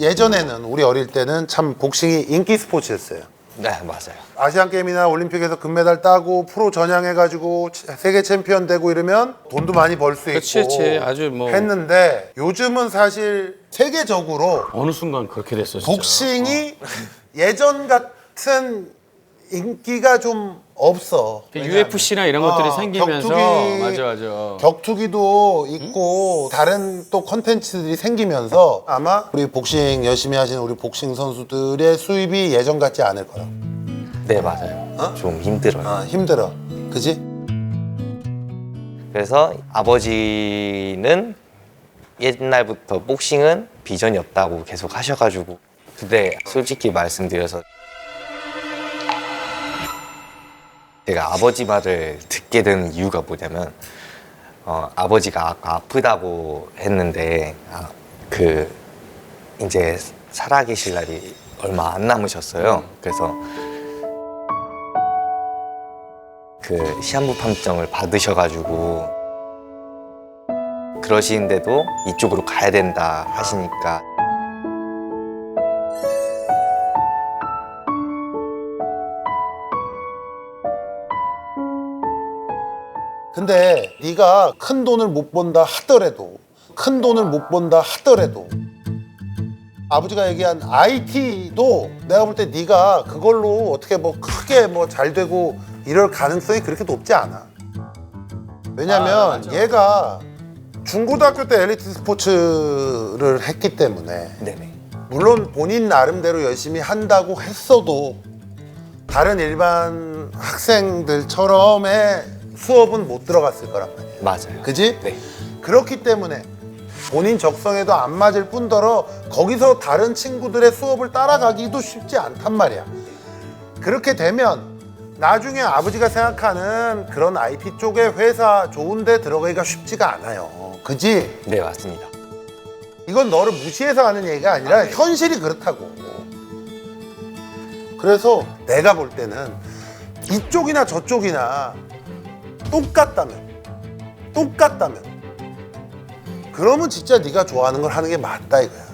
예전에는 우리 어릴 때는 참 복싱이 인기 스포츠였어요. 네 맞아요. 아시안 게임이나 올림픽에서 금메달 따고 프로 전향해가지고 세계 챔피언 되고 이러면 돈도 많이 벌 수 있고 그치, 그치. 아주 뭐- 했는데 요즘은 사실 세계적으로 어느 순간 그렇게 됐어 진짜. 복싱이 예전 같은 인기가 좀 없어. UFC나 이런 것들이 어, 생기면서 격투기, 맞아 맞아. 격투기도 있고 다른 또 컨텐츠들이 생기면서 아마 우리 복싱 열심히 하시는 우리 복싱 선수들의 수입이 예전 같지 않을 거야. 네 맞아요. 좀 힘들어요. 아, 힘들어. 그지? 그래서 아버지는 옛날부터 복싱은 비전이 없다고 계속 하셔가지고 근데 솔직히 말씀드려서 제가 아버지 말을 듣게 된 이유가 뭐냐면 어, 아버지가 아까 아프다고 했는데 아, 그 이제 살아계실 날이 얼마 안 남으셨어요. 그래서 그 시한부 판정을 받으셔가지고 그러시는데도 이쪽으로 가야 된다 하시니까 근데 네가 큰 돈을 못 번다 하더라도 큰 돈을 못 번다 하더라도 아버지가 얘기한 IT도 내가 볼 때 네가 그걸로 어떻게 뭐 크게 뭐 잘 되고 이럴 가능성이 그렇게 높지 않아. 왜냐면 얘가 중고등학교 때 엘리트 스포츠를 했기 때문에 네네 물론 본인 나름대로 열심히 한다고 했어도 다른 일반 학생들처럼의 수업은 못 들어갔을 거란 말이야. 맞아요. 그지? 네. 그렇기 때문에 본인 적성에도 안 맞을 뿐더러 거기서 다른 친구들의 수업을 따라가기도 쉽지 않단 말이야. 그렇게 되면 나중에 아버지가 생각하는 그런 IT 쪽의 회사 좋은데 들어가기가 쉽지가 않아요. 그지? 네 맞습니다. 이건 너를 무시해서 하는 얘기가 아니라 현실이 그렇다고. 그래서 내가 볼 때는 이쪽이나 저쪽이나 똑같다면, 똑같다면, 그러면 진짜 네가 좋아하는 걸 하는 게 맞다 이거야.